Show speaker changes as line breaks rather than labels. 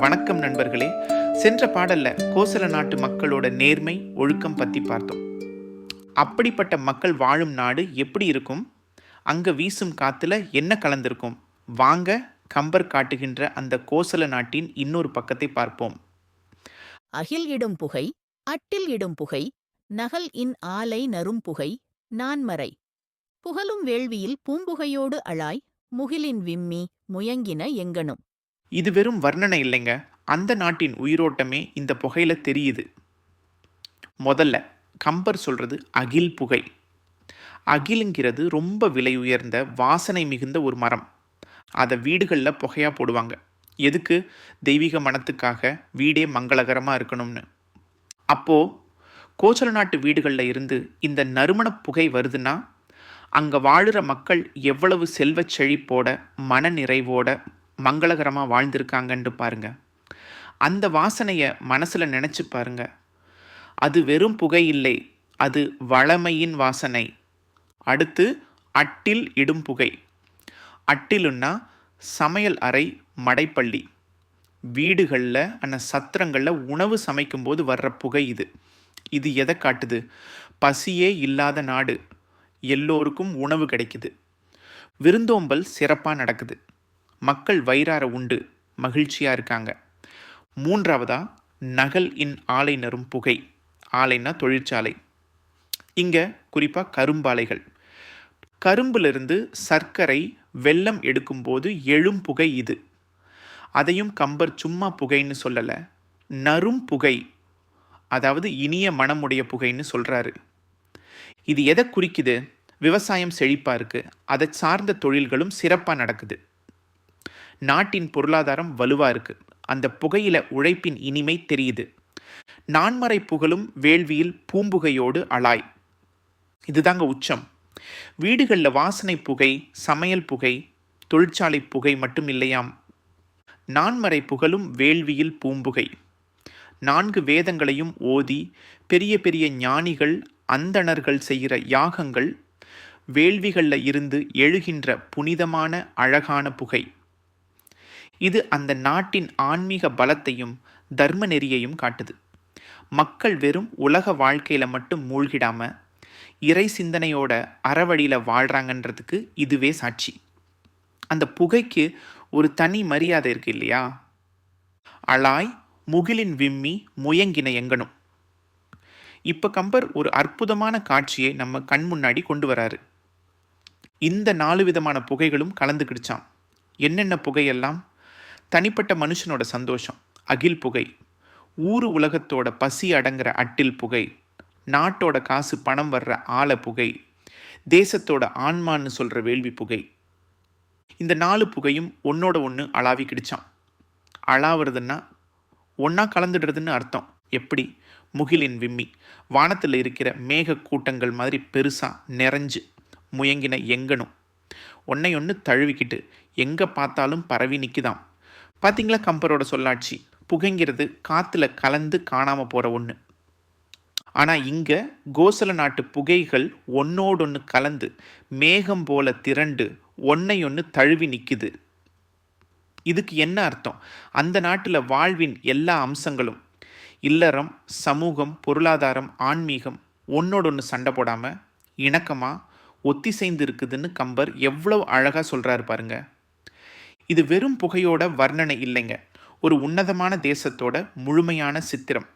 வணக்கம் நண்பர்களே. சென்ற பாடல்ல கோசல நாட்டு மக்களோட நேர்மை ஒழுக்கம் பத்தி பார்த்தோம். அப்படிப்பட்ட மக்கள் வாழும் நாடு எப்படி இருக்கும்? அங்க வீசும் காத்துல என்ன கலந்திருக்கும்? வாங்க கம்பர் காட்டுகின்ற அந்த கோசல நாட்டின் இன்னொரு பக்கத்தை பார்ப்போம்.
அகில் இடும் புகை அட்டில் இடும் புகை நகல் இன் ஆலை நரும் புகை நான்மறை. புகழும் வேள்வியில் பூம்புகையோடு அழாய் முகிலின் விம்மி முயங்கின எங்கனும்
இது வெறும் வர்ணனை இல்லைங்க. அந்த நாட்டின் உயிரோட்டமே இந்த புகையில தெரியுது. முதல்ல கம்பர் சொல்கிறது அகில் புகை. அகிலுங்கிறது ரொம்ப விலை உயர்ந்த வாசனை மிகுந்த ஒரு மரம். அதை வீடுகளில் புகையாக போடுவாங்க. எதுக்கு? தெய்வீக மனத்துக்காக வீடே மங்களகரமாக இருக்கணும்னு. அப்போது கோச்சல நாட்டு வீடுகளில் இருந்து இந்த நறுமண புகை வருதுன்னா அங்கே வாழுற மக்கள் எவ்வளவு செல்வச் செழிப்போட மன நிறைவோட மங்களகரமாக வாழ்ந்திருக்காங்கன்ட்டு பாருங்க. அந்த வாசனையை மனசில் நினச்சி பாருங்க. அது வெறும் புகை இல்லை அது வளமையின் வாசனை. அடுத்து அட்டில் இடும் புகை. அட்டிலுன்னா சமையல் அறை மடைப்பள்ளி. வீடுகளில் அந்த சத்திரங்களில் உணவு சமைக்கும்போது வர்ற புகை இது. இது எதை காட்டுது? பசியே இல்லாத நாடு. எல்லோருக்கும் உணவு கிடைக்குது. விருந்தோம்பல் சிறப்பாக நடக்குது. மக்கள் வயிறார உண்டு மகிழ்ச்சியாக இருக்காங்க. மூன்றாவதா நகல் இன் ஆலை நரும் புகை. ஆலைன்னா தொழிற்சாலை. இங்கே குறிப்பாக கரும்பாலைகள். கரும்பிலிருந்து சர்க்கரை வெள்ளம் எடுக்கும்போது எழும் புகை இது. அதையும் கம்பர் சும்மா புகைன்னு சொல்லலை நரும் புகை. அதாவது இனிய மனமுடைய புகைன்னு சொல்கிறாரு இது எதை குறிக்குது? விவசாயம் செழிப்பாக இருக்குது அதை சார்ந்த தொழில்களும் சிறப்பாக நடக்குது. நாட்டின் பொருளாதாரம் வலுவாக இருக்குது அந்த புகையில உழைப்பின் இனிமை தெரியுது. நான்மறை புகழும் வேள்வியில் பூம்புகையோடு அலாய். இதுதாங்க உச்சம். வீடுகளில் வாசனை புகை சமையல் புகை தொழிற்சாலை புகை மட்டும் இல்லையாம். நான்மறை புகழும் வேள்வியில் பூம்புகை. நான்கு வேதங்களையும் ஓதி பெரிய பெரிய ஞானிகள் அந்தணர்கள் செய்கிற யாகங்கள் வேள்விகளில் இருந்து எழுகின்ற புனிதமான அழகான புகை. இது அந்த நாட்டின் ஆன்மீக பலத்தையும் தர்ம நெறியையும் காட்டுது. மக்கள் வெறும் உலக வாழ்க்கையில் மட்டும் மூழ்கிடாம இறை சிந்தனையோட அறவழியில் வாழ்கிறாங்கன்றதுக்கு இதுவே சாட்சி. அந்த புகைக்கு ஒரு தனி மரியாதை இருக்கு இல்லையா? அலாய் முகிலின் விம்மி முயங்கின எங்கனும். இப்போ கம்பர் ஒரு அற்புதமான காட்சியை நம்ம கண் முன்னாடி கொண்டு வராரு. இந்த நாலு விதமான புகைகளும் கலந்துக்கிடுச்சான் என்னென்ன புகையெல்லாம்? தனிப்பட்ட மனுஷனோட சந்தோஷம் அகில் புகை. ஊர் உலகத்தோட பசி அடங்குற அட்டில் புகை. நாட்டோட காசு பணம் வர்ற ஆழ புகை. தேசத்தோட ஆன்மான்னு சொல்கிற வேள்வி புகை. இந்த நாலு புகையும் ஒன்னோட ஒன்று அளாவி கிடிச்சான். அளாவுறதுன்னா ஒன்றா கலந்துடுறதுன்னு அர்த்தம். எப்படி? முகிலின் விம்மி. வானத்தில் இருக்கிற மேக கூட்டங்கள் மாதிரி பெருசாக நிறைஞ்சு முயங்கின எங்கனும். ஒன்னை ஒன்று தழுவிக்கிட்டு எங்கே பார்த்தாலும் பரவி நிற்கிதான் பார்த்தீங்களா கம்பரோட சொல்லாட்சி? புகைங்கிறது காற்றுல கலந்து காணாமல் போகிற ஒன்று ஆனால் இங்கே கோசல நாட்டு புகைகள் ஒன்னோடொன்று கலந்து மேகம் போல திரண்டு ஒன்னை ஒன்று தழுவி நிற்குது இதுக்கு என்ன அர்த்தம்? அந்த நாட்டில் வாழ்வின் எல்லா அம்சங்களும் இல்லறம் சமூகம் பொருளாதாரம் ஆன்மீகம் ஒன்னோடொன்று சண்டை போடாமல் இணக்கமாக ஒத்திசைந்து இருக்குதுன்னு கம்பர் எவ்வளோ அழகாக சொல்கிறாரு பாருங்கள் இது வெறும் புகையோட வர்ணனை இல்லைங்க. ஒரு உன்னதமான தேசத்தோட முழுமையான சித்திரம்.